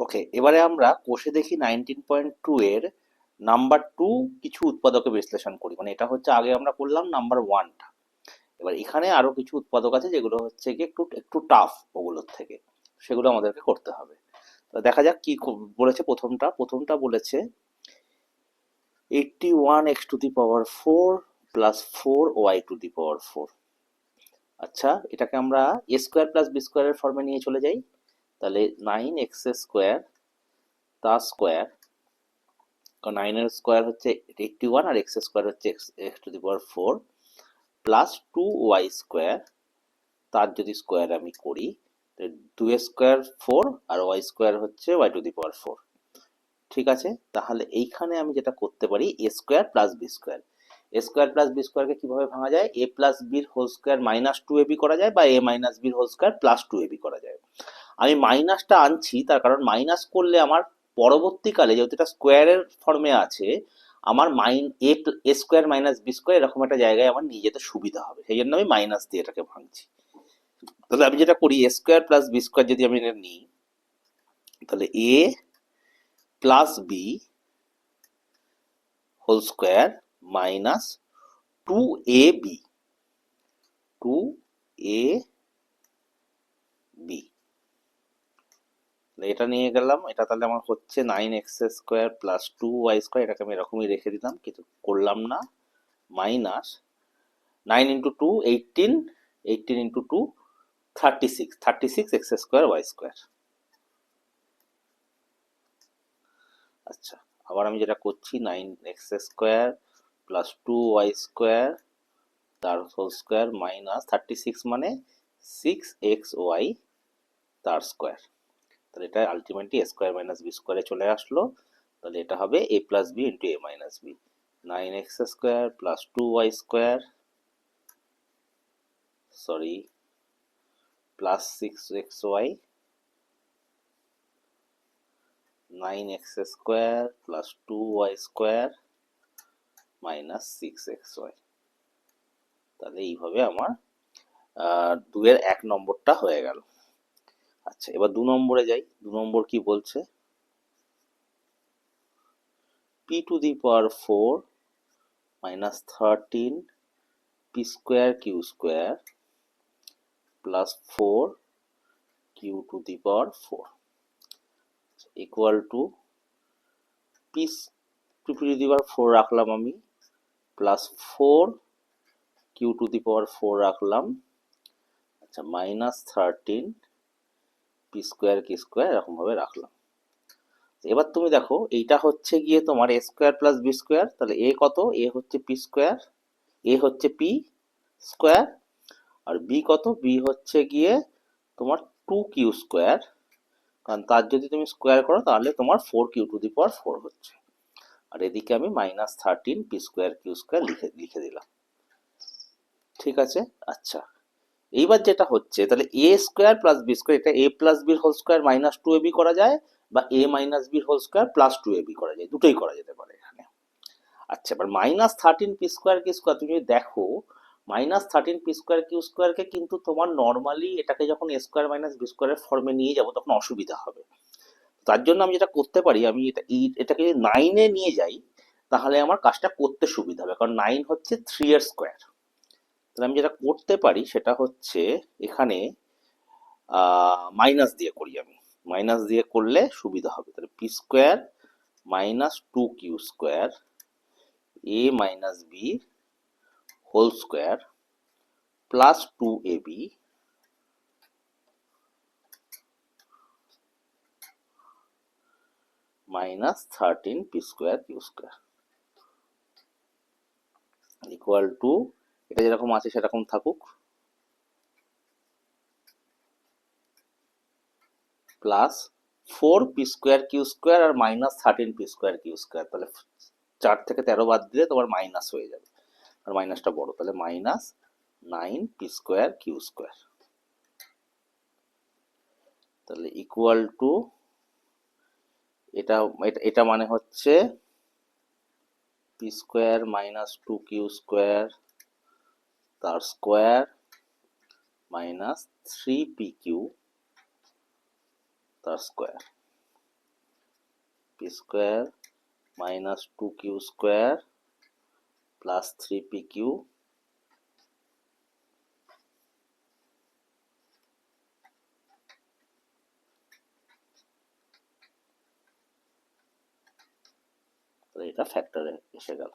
ওকে এবারে আমরা কোষে দেখি নাইনটিন পয়েন্ট টু এর নাম্বার টু কিছু উৎপাদকে বিশ্লেষণ করি। মানে এটা হচ্ছে আগে আমরা করলাম নাম্বার ওয়ানটা এবার এখানে আরও কিছু উৎপাদক আছে যেগুলো হচ্ছে কি একটু একটু টাফ ওগুলোর থেকে। সেগুলো আমাদেরকে করতে হবে। দেখা যাক কি বলেছে প্রথমটা। প্রথমটা বলেছে eighty one x two the power four plus four y two the power four আচ্ছা এটাকে আমরা এ স্কোয়ার প্লাস বি স্কোয়ারের ফর্মে নিয়ে চলে যাই। তাহলে নাইন এক্স স্কোয়ার তার স্কোয়ার কারণ নাইনের স্কোয়ার হচ্ছে এইটটি ওয়ান আর এক্স স্কোয়ার হচ্ছে x x two the power four plus two y square তার যদি স্কোয়ার আমি করি টু স্কোয়ার ফোর আর ওয়াই স্কোয়ার হচ্ছে y two the power four ঠিক আছে? তাহলে এইখানে আমি যেটা করতে পারি a square plus b square a square plus b স্কোয়ারকে কীভাবে ভাঙা যায়? এ প্লাস বির whole square minus two a b করা যায় বা এ মাইনাস বির whole square plus two a b করা যায়। আমি মাইনাসটা আনছি, তার কারণ মাইনাস করলে আমার পরবর্তীকালে যেহেতু এটা স্কোয়ারের ফর্মে আছে, আমার mine a a square minus b square এরকম একটা জায়গায় আমার নিয়ে যেতে সুবিধা হবে। সেই জন্য আমি মাইনাস দিয়ে এটাকে ভাঙছি। তাহলে আমি যেটা করি a square plus b square যদি আমি এটা নিই, তাহলে a plus b whole square minus two a b two a b এটা নিয়ে গেলাম। এটা তাহলে আমার হচ্ছে nine x square plus two y square এটাকে আমি এরকমই রেখে দিলাম। কিন্তু করলাম না। Minus nine into two eighteen eighteen into two thirty six thirty six x square y square আচ্ছা আবার আমি যেটা করছি nine x square plus two y square তার whole square minus thirty six মানে সিক্স এক্স ওয়াই তার square তাহলে এটা ultimately a square minus b স্কোয়ারে চলে আসলো। তাহলে এটা হবে a plus b into a minus b nine x square plus two y square sorry plus six x y nine x square plus two y square minus six x y তাহলে এইভাবে আমার দুয়ের এক নম্বরটা হয়ে গেল। আচ্ছা এবার দু নম্বরে যাই। দু নম্বর কি বলছে? P two the power four minus thirteen p square q square plus four q two the power four equal to p two two the power four রাখলাম আমি plus four q two the power four রাখলাম। আচ্ছা minus thirteen p square q square এরকম ভাবে রাখলাম এবার তুমি দেখো, এইটা হচ্ছে গিয়ে তোমার a square plus b square তাহলে এ কত? এ হচ্ছে পি স্কোয়ার এ হচ্ছে পি স্কোয়ার আর বি কত? বি হচ্ছে গিয়ে তোমার টু কিউ স্কোয়ার কারণ তার যদি তুমি স্কোয়ার করো, তাহলে তোমার four q two the power four হচ্ছে। আর এদিকে আমি minus thirteen p square q square লিখে লিখে দিলাম। ঠিক আছে? আচ্ছা। এইবার যেটা হচ্ছে, তাহলে a square plus b square এটা এ প্লাস বির whole square minus two a b করা যায় বা এ মাইনাস বির whole square plus two a b করা যায়। দুটোই করা যেতে পারে এখানে। আচ্ছা এবার minus thirteen p square q square তুমি যদি দেখো minus thirteen p square q স্কোয়ারকে কিন্তু তোমার নর্মালি এটাকে যখন এ স্কোয়ার মাইনাস বি স্কোয়ারের ফর্মে নিয়ে যাব, তখন অসুবিধা হবে। তার জন্য আমি যেটা করতে পারি, আমি এটা এটাকে যদি নাইনে নিয়ে যাই, তাহলে আমার কাজটা করতে সুবিধা হবে। কারণ নাইন হচ্ছে থ্রি এর স্কোয়ার তাহলে আমি যেটা করতে পারি সেটা হচ্ছে এখানে মাইনাস দিয়ে করি আমি। মাইনাস দিয়ে করলে সুবিধা হবে। তাহলে p square minus two q square a minus b whole square plus two a b minus thirteen p square q square equal to এটা যেরকম আছে সেরকম থাকুক। Plus four p square q square আর minus thirteen p square q square তাহলে চার থেকে তেরো বাদ দিলে তোমার মাইনাস হয়ে যাবে। আর মাইনাসটা বড়, তাহলে minus nine p square q square তাহলে ইকুয়াল টু এটা, এটা- মানে হচ্ছে p square minus two q square তার square minus three p q তার square. P square minus two q square plus three p q এটা ফ্যাক্টরে এসে গেল।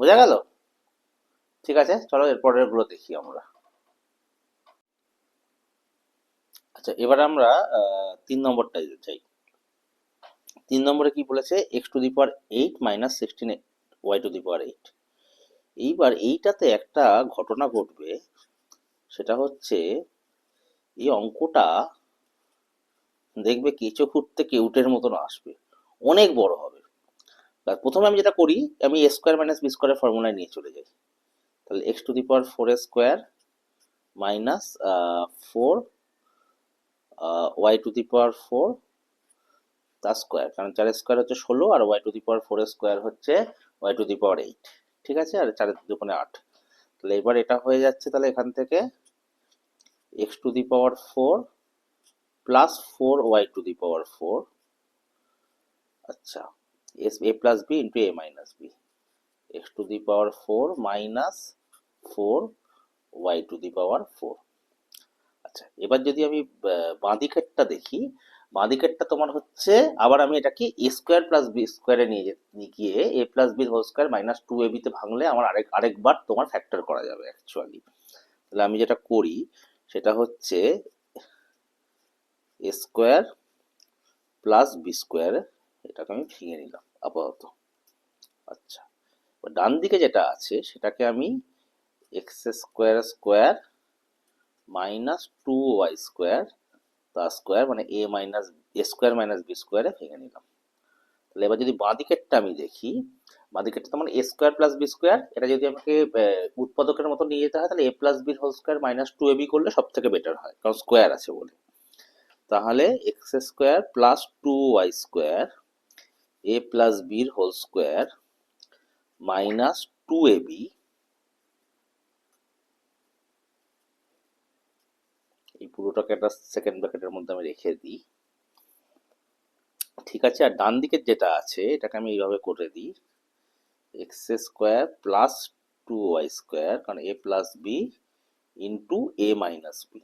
বোঝা গেল? ঠিক আছে? চলো এরপরেরগুলো দেখি আমরা। আচ্ছা এবার আমরা তিন নম্বরটাই চাই। তিন নম্বরে কি বলেছে? X two the power eight minus sixteen y two the power eight এইবার এইটাতে একটা ঘটনা ঘটবে, সেটা হচ্ছে, এই অঙ্কটা দেখবে কেঁচো ফুটতে কেউটের মতন আসবে। অনেক বড় হবে। প্রথমে আমি যেটা করি, আমি এ স্কোয়ার মাইনাস বি স্কোয়ারের ফর্মুলায় নিয়ে চলে যাই। তাহলে x two the power four square minus four y two the power four তার স্কোয়ার কারণ চার স্কোয়ার হচ্ছে ষোলো আর y two the power four square হচ্ছে y two the power eight ঠিক আছে? আর চারের দুগুণে আট। তাহলে এবার এটা হয়ে যাচ্ছে তাহলে এখান থেকে x two the power four plus four y two the power four আচ্ছা as a plus b into a minus b x two the power four minus four y two the power four. আচ্ছা এবার যদি আমি আহ, বাঁ দিকেরটা দেখি বাঁ দিকেরটা তোমার হচ্ছে আবার আমি এটাকে এ স্কোয়ার প্লাস বি স্কোয়ারে নিয়ে গিয়ে a plus b whole square minus two a বিতে ভাঙলে আমার আরেক আরেকবার তোমার ফ্যাক্টর করা যাবে অ্যাকচুয়ালি। তাহলে আমি যেটা করি সেটা হচ্ছে a square plus b square এটাকে আমি ভেঙে নিলাম আপাতত। আচ্ছা ডান দিকে যেটা আছে, সেটাকে আমি x square square minus two y square তার স্কোয়ার মানে a minus a square minus b স্কোয়ারে ভেঙে নিলাম। তাহলে এবার যদি বাঁ দিকেরটা আমি দেখি বাঁ দিকেরটা তো মানে a square plus b square এটা যদি আমাকে উৎপাদকের মতো নিয়ে যেতে হয়, তাহলে এ প্লাস বির whole square minus two a b করলে সব থেকে বেটার হয়, কারণ স্কোয়ার আছে বলে। তাহলে x square plus two y square a plus বির whole square minus two a b এই পুরোটাকে একটা সেকেন্ড ব্র্যাকেটের মধ্যে আমি রেখে দিই। ঠিক আছে, আর ডান দিকের যেটা আছে, এটাকে আমি এইভাবে করে দিই। X square plus two Y square কারণ A plus B into A minus B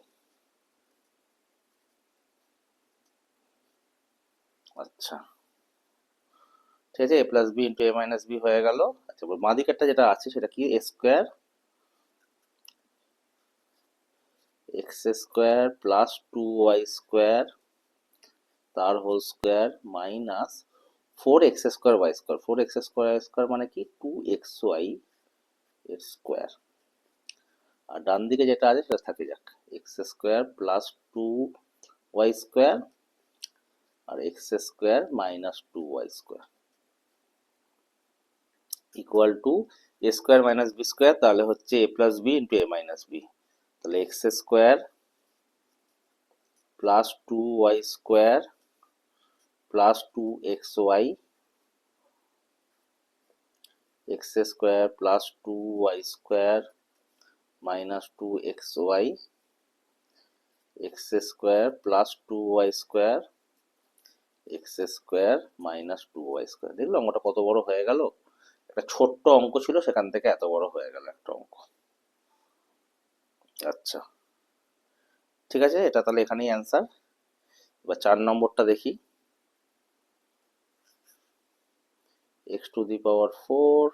আচ্ছা। ঠিক আছে A plus B into A minus B হয়ে গেল। আচ্ছা বাঁ দিকেরটা যেটা আছে, সেটা কি? A square X square plus two Y square তার whole square minus four X square Y square four X square square মানে কি? টু এক্স ওয়াই এর স্কোয়ার আর ডান দিকে যেটা আছে, সেটা থাকে যাক X square plus two Y square R X square minus two Y square equal to A square minus B square তাহলে হচ্ছে A plus B into A minus B তাহলে X square plus two Y square plus two X Y X square plus two Y square minus two X Y X square plus two Y square X square minus two Y square দেখল অঙ্কটা কত বড় হয়ে গেল? একটা ছোট্ট অঙ্ক ছিল, সেখান থেকে এত বড় হয়ে গেল একটা অঙ্ক। আচ্ছা। ঠিক আছে, এটা তাহলে এখানেই অ্যান্সার এবার চার নম্বরটা দেখি। X to the power four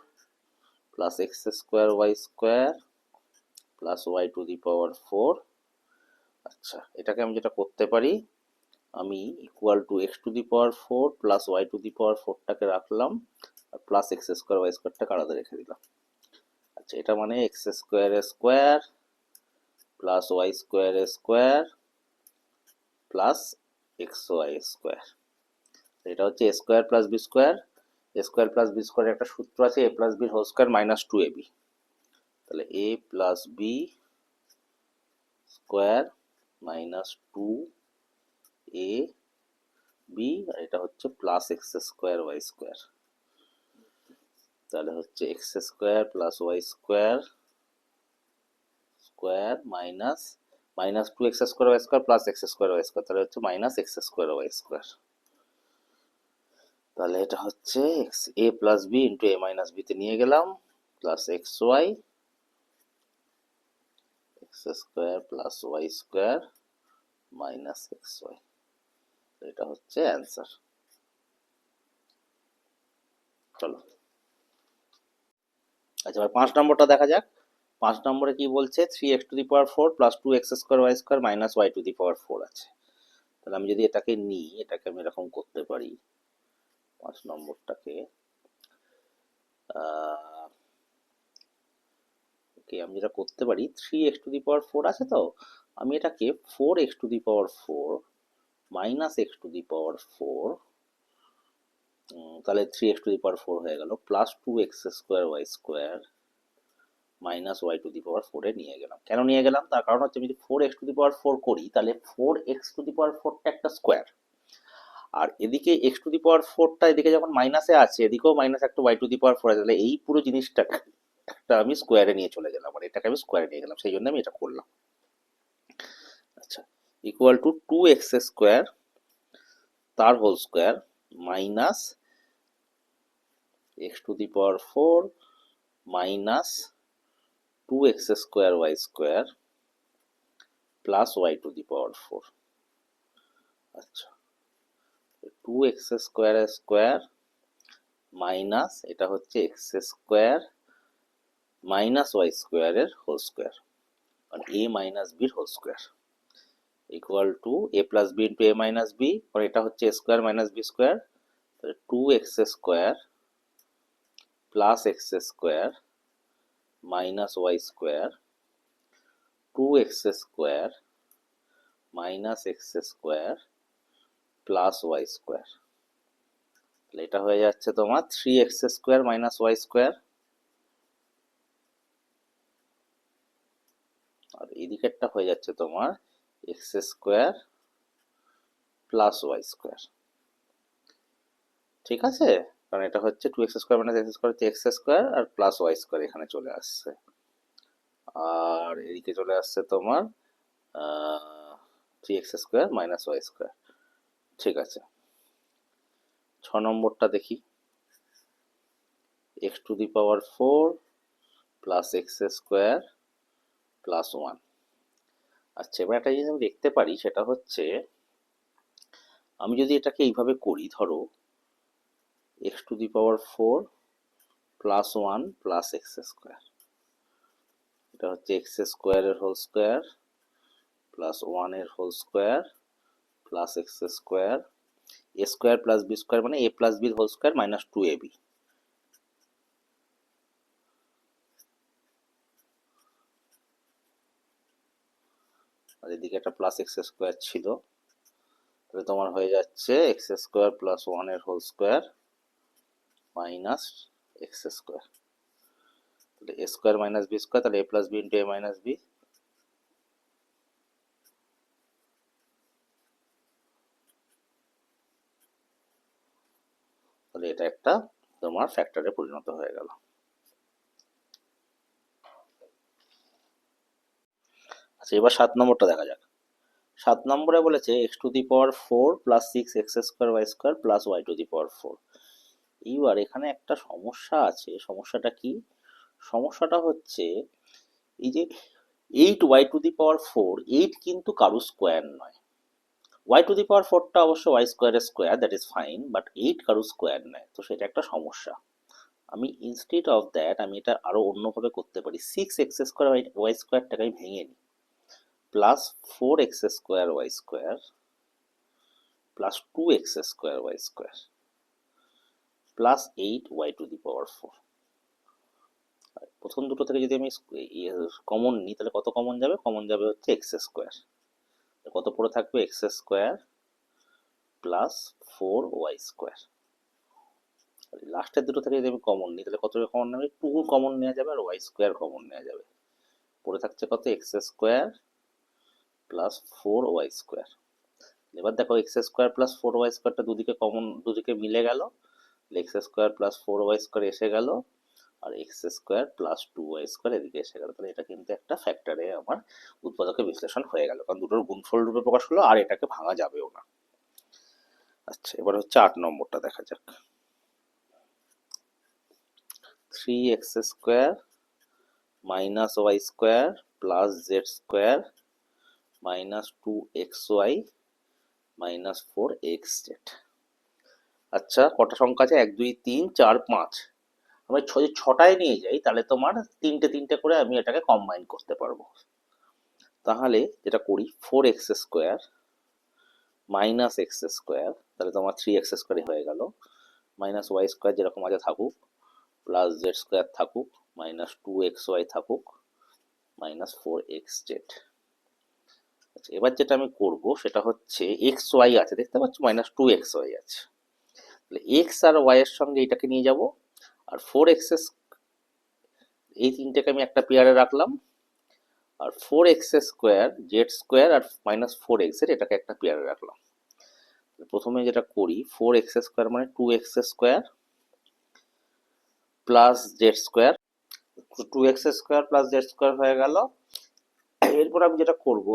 plus X square Y square plus Y to the power four আচ্ছা এটাকে আমি যেটা করতে পারি, আমি equal to X to the power four plus Y to the power ফোরটাকে রাখলাম। আর প্লাস এক্স স্কোয়ার ওয়াই স্কোয়ারটাকে আলাদা রেখে দিলাম। আচ্ছা এটা মানে X square square plus Y square square plus X Y square এটা হচ্ছে square plus B square square plus B স্কোয়ারের একটা সূত্র আছে A plus B whole square minus two A B তাহলে A plus B square minus two A B আর এটা হচ্ছে plus X square Y square তাহলে হচ্ছে X square plus Y square square minus minus two X square Y square plus X square Y square তাহলে হচ্ছে minus X square Y square তাহলে এটা হচ্ছে X A plus B into A minus বিতে নিয়ে গেলাম plus X Y X square plus Y square minus X Y এটা হচ্ছে অ্যান্সার চলো। আচ্ছা এবার পাঁচ নম্বরটা দেখা যাক। পাঁচ নম্বরে কি বলছে? Three X to the power four plus two X square Y square minus Y to the power four আছে। তাহলে আমি যদি এটাকে নিই, এটাকে আমি এরকম করতে পারি, পাঁচ নম্বরটাকে ওকে আমি যেটা করতে পারি three X to the power four আছে তো? আমি এটাকে four X to the power four minus X to the power four তাহলে three X to the power four হয়ে গেল plus two X square Y square minus Y to the power ফোরে নিয়ে গেলাম। কেন নিয়ে গেলাম? তার কারণ হচ্ছে আমি যদি four X to the power four করি, তাহলে four X to the power ফোরটা একটা স্কোয়ার আর এদিকে এক্স টু দি পাওয়ার ফোরটা এদিকে যখন মাইনাসে আছে, এদিকেও মাইনাস একটা Y to the power four আছে, তাহলে এই পুরো জিনিসটা একটা আমি স্কোয়ারে নিয়ে চলে গেলাম মানে এটাকে আমি স্কোয়ারে নিয়ে গেলাম, সেই জন্য আমি এটা করলাম। আচ্ছা equal to two X square তার whole square minus X to the power four minus two X square Y square plus Y to the power four. আচ্ছা two X square square minus এটা হচ্ছে এক্স স্কোয়ার মাইনাস ওয়াই স্কোয়ারের whole square আর এ minus বির whole square. Equal to A plus B into A minus B এটা হচ্ছে square minus B square two X square plus X square minus Y square two X square minus X square plus Y square তাহলে এটা হয়ে যাচ্ছে তোমার three X square minus Y square আর এদিকেরটা হয়ে যাচ্ছে তোমার X square plus Y square. ঠিক আছে? কারণ এটা হচ্ছে two X square minus X square হচ্ছে এক্স স্কোয়ার আর প্লাস ওয়াই স্কোয়ার এখানে চলে আসছে। আর এদিকে চলে আসছে তোমার three X square minus Y square. ঠিক আছে। ছ নম্বরটা দেখি। X to the power four plus X square plus one. আচ্ছা এবার একটা জিনিস আমি দেখতে পারি, সেটা হচ্ছে আমি যদি এটাকে এইভাবে করি, ধরো X to the power four plus one plus X square এটা হচ্ছে এক্স স্কোয়ারের হোল স্কোয়ার প্লাস ওয়ানের whole square plus X square A square plus B square মানে এ প্লাস বির whole square minus two A B আর এদিকে একটা plus x square ছিল। তাহলে তোমার হয়ে যাচ্ছে এক্স স্কোয়ার প্লাস ওয়ানের whole square minus X square তাহলে A square minus B square তাহলে A plus B into A minus B তাহলে এটা একটা তোমার ফ্যাক্টরে পরিণত হয়ে গেল। আচ্ছা এবার সাত নম্বরটা দেখা যাক। সাত নম্বরে বলেছে X to the power four plus six X square Y square plus Y to the power four এইবার এখানে একটা সমস্যা আছে, সমস্যাটা কি? সমস্যাটা হচ্ছে এই যে eight Y to the power four eight কিন্তু কারু স্কোয়ার নয়। ওয়াই টু দি পাওয়ার ফোরটা অবশ্য ওয়াই স্কোয়ারের square that is fine but eight কারু স্কোয়ার নয়। তো সেটা একটা সমস্যা। আমি ইনস্টেড অফ দ্যাট আমি এটা আরও অন্যভাবে করতে পারি। সিক্স এক্স স্কোয়ার ওয়াই স্কোয়ারটাকে আমি ভেঙে নিই। Plus four X square Y square plus two X square Y square plus eight Y to the power four প্রথম দুটো থেকে যদি আমি কমন নিই, তাহলে কত কমন যাবে? কমন যাবে হচ্ছে এক্স স্কোয়ার কত পড়ে থাকবে? X square plus four Y square লাস্টের দুটো থেকে যদি আমি কমন নিই, তাহলে কত কমন নেবে টু কমন নেওয়া যাবে আর ওয়াই স্কোয়ার কমন নেওয়া যাবে। পড়ে থাকছে কত? X square plus four Y square এবার দেখো X square plus four Y স্কোয়ারটা দুদিকে কমন দুদিকে মিলে গেল। X square plus four Y square এসে গেল, আর X square plus two Y square এদিকে এসে গেল। তাহলে এটা কিন্তু একটা ফ্যাক্টরে আমার উৎপাদকের বিশ্লেষণ হয়ে গেল, কারণ দুটোর গুণফল রূপে প্রকাশ হলো, আর এটাকে ভাঙা যাবেও না। আচ্ছা এবার হচ্ছে আট নম্বরটা দেখা যাক। Three X square minus Y square plus Z square minus two X Y minus four X Z আচ্ছা কটা সংখ্যা আছে? এক, দুই, তিন, চার, পাঁচ। আমি ছ, যদি ছটায় নিয়ে যাই, তাহলে তোমার তিনটে তিনটে করে আমি এটাকে কম্বাইন করতে পারব। তাহলে যেটা করি four X square minus X square তাহলে তোমার থ্রি এক্স স্কোয়ারই হয়ে গেল। মাইনাস ওয়াই স্কোয়ার যেরকম আছে থাকুক প্লাস জেড স্কোয়ার থাকুক মাইনাস টু এক্স ওয়াই থাকুক মাইনাস ফোর এক্স জেড আচ্ছা এবার যেটা আমি করব সেটা হচ্ছে এক্স ওয়াই আছে, দেখতে পাচ্ছ? মাইনাস টু এক্স ওয়াই আছে। তাহলে এক্স আর ওয়াই এর সঙ্গে এটাকে নিয়ে যাব, আর ফোর এক্স এই তিনটাকে আমি একটা পেয়ারে রাখলাম, আর four X square Z square আর মাইনাস ফোর এক্সের এটাকে একটা পেয়ারে রাখলাম। প্রথমে যেটা করি ফোর এক্স স্কোয়ার মানে two X square plus Z square two X square plus Z square হয়ে গেল। এরপর আমি যেটা করব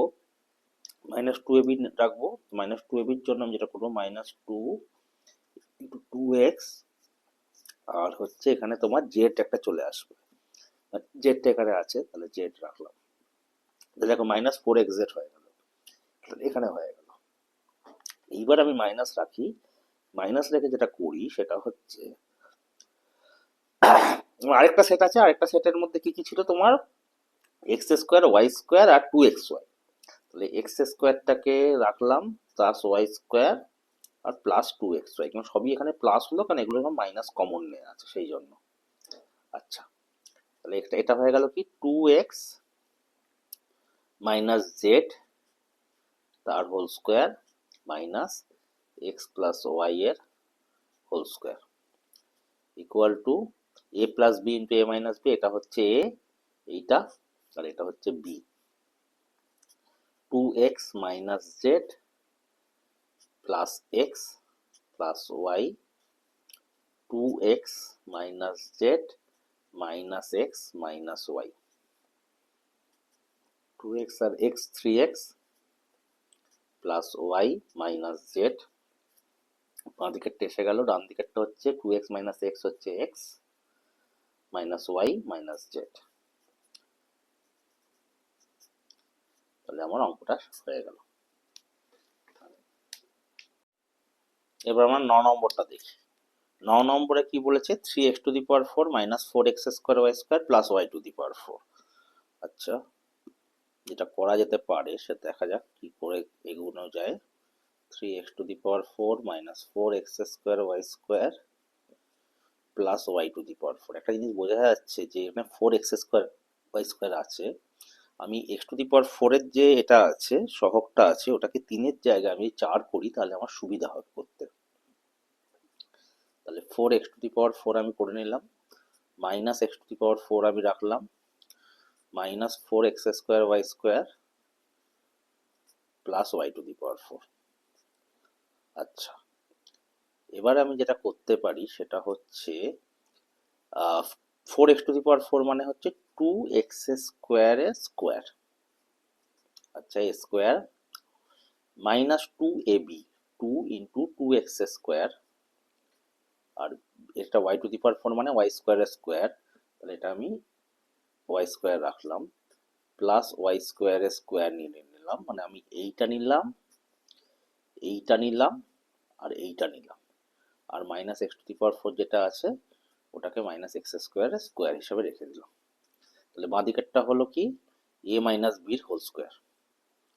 মাইনাস টু এবি রাখব মাইনাস টু এবির জন্য আমি যেটা করব minus two into two X আর হচ্ছে এখানে তোমার জেড একটা চলে আসবে। জেডটা এখানে আছে, তাহলে জেড রাখলাম। দেখো মাইনাস ফোর এক্স জেড হয়ে গেল। এখানে হয়ে গেল। এইবার আমি মাইনাস রাখি। মাইনাস রেখে যেটা করি, সেটা হচ্ছে, আরেকটা সেট আছে, আরেকটা সেটের মধ্যে কি কি ছিল তোমার? এক্স স্কোয়ার ওয়াই স্কোয়ার আর টু এক্স ওয়াই তাহলে এক্স স্কোয়ারটাকে রাখলাম প্লাস ওয়াই স্কোয়ার আর প্লাস টু এক্স ওয়াই কিন্তু সবই এখানে প্লাস হলো, কারণ এগুলো সব মাইনাস কমন নেওয়া আছে সেই জন্য। আচ্ছা তাহলে এটা এটা হয়ে গেল কি? টু এক্স মাইনাস জেড তার whole square minus X plus Y এর whole square equal to A plus B into A minus B এটা হচ্ছে এ এইটা, আর এটা হচ্ছে B two X minus Z plus X plus Y two X minus Z minus X minus Y two X আর X three X plus Y minus Z বাঁ দিকেরটা এসে গেল ডান দিকেরটা হচ্ছে টু এক্স মাইনাস এক্স হচ্ছে X minus Y minus Z তাহলে আমার অঙ্কটা হয়ে গেল। এবার আমরা ন নম্বরটা দেখি। ন নম্বরে কি বলেছে? Three X to the power four minus four X square Y square plus Y to the power four আচ্ছা যেটা করা যেতে পারে, সে দেখা যাক কি করে এগোনো যায়। Three X to the power four minus four X square Y square plus Y to the power four একটা জিনিস বোঝা যাচ্ছে যে এখানে four X square Y square আছে। আমি এক্স টু দি পাওয়ার ফোরের যে এটা আছে, সহগটা আছে, ওটাকে তিনের জায়গায় আমি চার করি, তাহলে আমার সুবিধা হবে করতে। তাহলে four X to the power four আমি করে নিলাম minus X to the power four আমি রাখলাম minus four X square Y square plus Y to the power four আচ্ছা এবার আমি যেটা করতে পারি সেটা হচ্ছে four X to the power four মানে হচ্ছে টু এক্স স্কোয়ারের স্কোয়ার আচ্ছা square minus two A B two into two X square আর এটা ওয়াই টু দি ফোর মানে ওয়াই স্কোয়ারের স্কোয়ার তাহলে এটা আমি ওয়াই স্কোয়ার রাখলাম প্লাস ওয়াই স্কোয়ারের স্কোয়ার নিয়ে নিলাম মানে আমি এইটা নিলাম এইটা নিলাম, আর এইটা নিলাম। আর minus X to the power four যেটা আছে, ওটাকে মাইনাস এক্স স্কোয়ার স্কোয়ার হিসাবে রেখে দিলাম। তাহলে বাঁ দিকেরটা হলো কি? এ মাইনাস বির হোল স্কোয়ার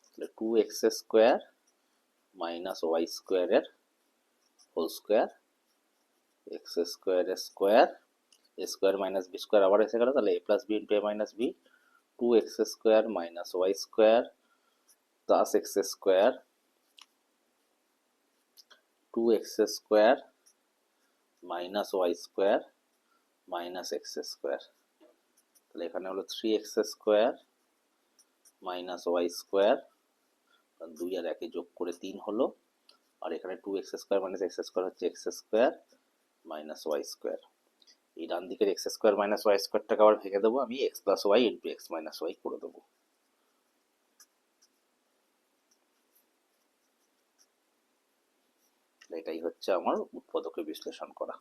তাহলে two x square minus y স্কোয়ারের whole square x square square a square minus b square আবার এসে গেল, তাহলে a plus b into a minus b two x square minus y square plus x square two x square minus y square minus x square তাহলে এখানে হলো three x square minus y square দুই আর একে যোগ করে তিন হলো, আর এখানে two x square minus x square হচ্ছে x square minus y square এই ডান দিকের এক্স স্কোয়ার মাইনাস ওয়াই স্কোয়ারটাকে আবার ভেঙে দেবো আমি x plus y into x minus y করে দেবো। এটাই হচ্ছে আমার উৎপাদকে বিশ্লেষণ করা।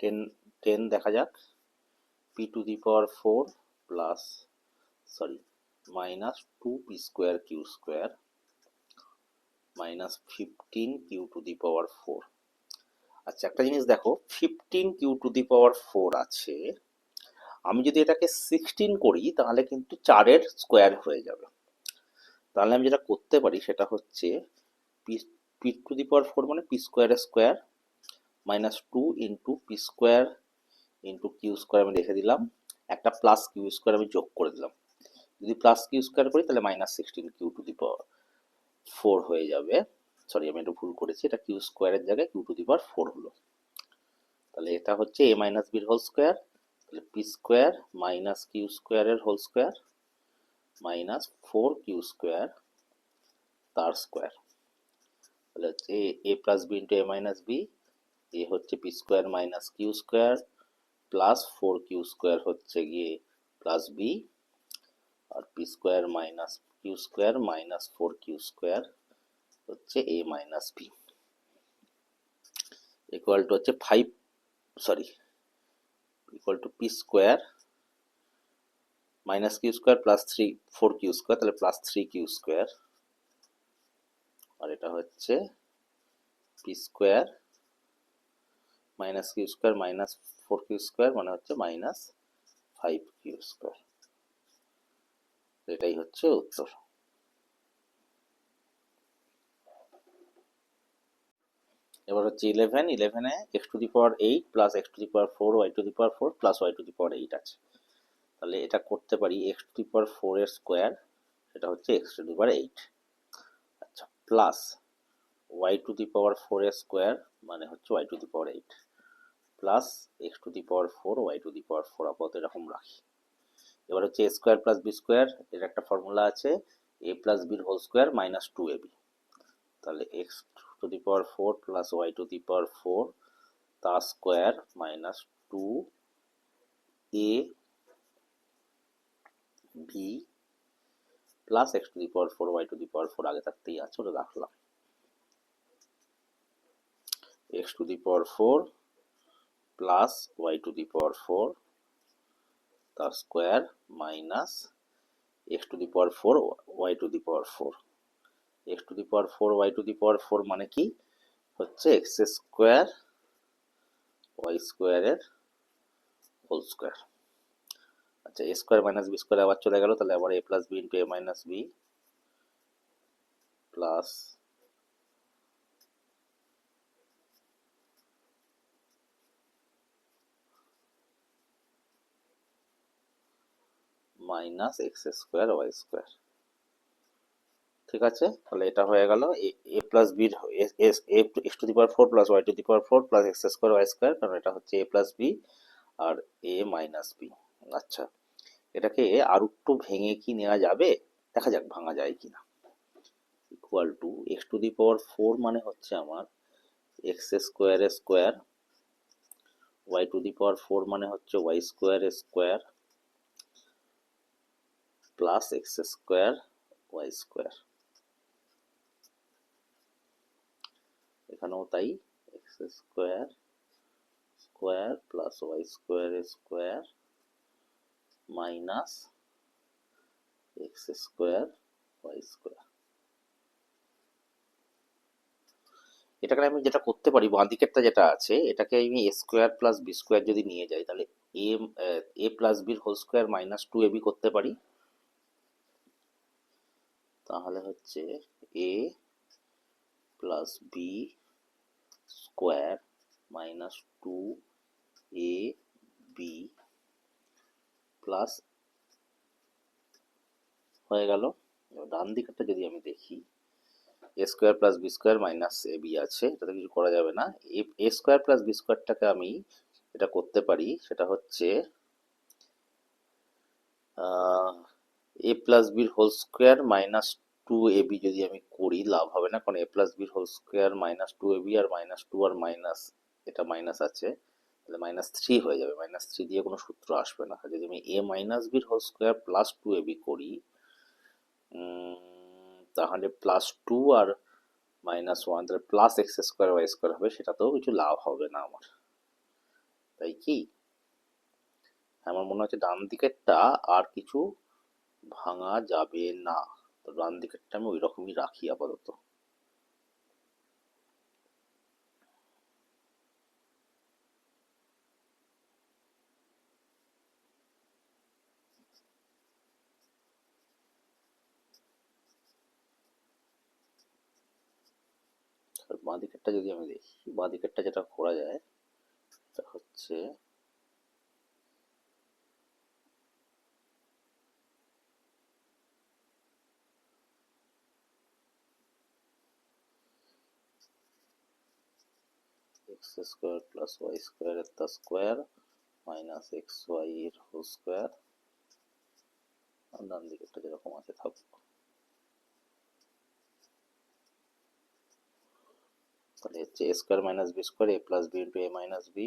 টেন টেন দেখা যাক। P to the power four plus sorry minus two p square q square minus fifteen q to the power four আচ্ছা একটা জিনিস দেখো fifteen q to the power four আছে। আমি যদি এটাকে সিক্সটিন করি, তাহলে কিন্তু চারের স্কোয়ার হয়ে যাবে। তাহলে আমি যেটা করতে পারি, সেটা হচ্ছে p p to the power four মানে পি স্কোয়ারের square minus two into p square into q square আমি রেখে দিলাম। একটা প্লাস কিউ স্কোয়ার আমি যোগ করে দিলাম। যদি প্লাস কিউ স্কোয়ার করি, তাহলে minus sixteen q to the power four হয়ে যাবে। সরি আমি একটু ভুল করেছি। এটা কিউ স্কোয়ারের জায়গায় q to the power four হলো। তাহলে এটা হচ্ছে এ মাইনাস বির হোল স্কোয়ার তাহলে পি স্কোয়ার মাইনাস কিউ স্কোয়ারের whole square minus four q square তার স্কোয়ার তাহলে হচ্ছে a plus b into a minus b a হচ্ছে p square minus q square plus four q square হচ্ছে গিয়ে plus b আর p square minus q square minus four q square হচ্ছে a minus b equal to হচ্ছে five sorry equal to p square minus q square plus three four q square তাহলে plus three q square আর এটা হচ্ছে p square minus q square minus four q square মানে হচ্ছে minus five Q square এটাই হচ্ছে উত্তর। এবার হচ্ছে ইলেভেন ইলেভেনে x to the power eight plus x to the power four y to the power four plus y to the power eight আছে। তাহলে এটা করতে পারি x to the power four এর স্কোয়ার সেটা হচ্ছে x to the power eight আচ্ছা plus y to the power four এর স্কোয়ার মানে হচ্ছে y to the power eight plus x to the power four y to the power four আপাতত এরকম রাখি। এবার হচ্ছে a square plus b square এর একটা ফর্মুলা আছে এ প্লাস বির whole square minus two a b তাহলে x to the power four plus y to the power four তার square minus two a b plus x to the power four y to the power four আগে থাকতেই আছে, ওটা রাখলাম। X to the power four plus y to the power four তার square minus x to the power four y to the power four x to the power four y to the power four মানে কি? হচ্ছে x square y স্কোয়ারের whole square আচ্ছা a square minus b square আবার চলে গেল, তাহলে আবার a plus b into a minus b plus minus x square y square ঠিক আছে? তাহলে এটা হয়ে গেল এ প্লাস বির x to the power four plus y to the power four plus x square y square কারণ এটা হচ্ছে এ প্লাস বি আর এ মাইনাস বি আচ্ছা এটাকে আর একটু ভেঙে কি নেওয়া যাবে? দেখা যাক ভাঙা যায় কি না। Equal to x to the power four মানে হচ্ছে আমার x square square y to the power four মানে হচ্ছে y square square plus x square y square এখানেও তাই x square square plus y square square minus x square y square এটাকে আমি যেটা করতে পারি, বাঁ দিকেরটা যেটা আছে, এটাকে আমি a square plus b square যদি নিয়ে যাই, তাহলে এ এ প্লাস বির whole square minus two a b করতে পারি। তাহলে হচ্ছে a plus b square minus two a b plus হয়ে গেল। ডান দিকটা যদি আমি দেখি a square plus b square minus a b আছে, এটাতে কিছু করা যাবে না। এ স্কোয়ার প্লাস বি স্কোয়ারটাকে আমি এটা করতে পারি, সেটা হচ্ছে এ প্লাস বির whole square minus two a b যদি আমি করি, লাভ হবে না। কারণ এ প্লাস বির whole square minus two a b R minus two আর মাইনাস এটা মাইনাস আছে। তাহলে মাইনাস থ্রি হয়ে যাবে। মাইনাস থ্রি দিয়ে কোনো সূত্র আসবে না। যদি আমি এ মাইনাস বির whole square plus two a b করি তাহলে প্লাস টু আর মাইনাস ওয়ান তাহলে plus x square y square হবে। সেটাতেও কিছু লাভ হবে না আমার। তাই কি? আমার মনে হচ্ছে ডান দিকেরটা আর কিছু ভাঙা যাবে না। তো ডান দিকেরটা আমি ওই রকমই রাখি আপাতত। বাঁ দিকেরটা যদি আমি দেখি, বাঁ দিকেরটা যেটা করা যায়, সেটা হচ্ছে এক্স স্কোয়ার প্লাস ওয়াই স্কোয়ারের তা স্কোয়ার মাইনাস এক্স ওয়াই এর হোল স্কোয়ার ডান দিকেরটা যেরকম আছে, থাকুক। তাহলে হচ্ছে a square minus b square a plus b into a minus b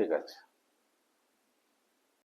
ঠিক আছে।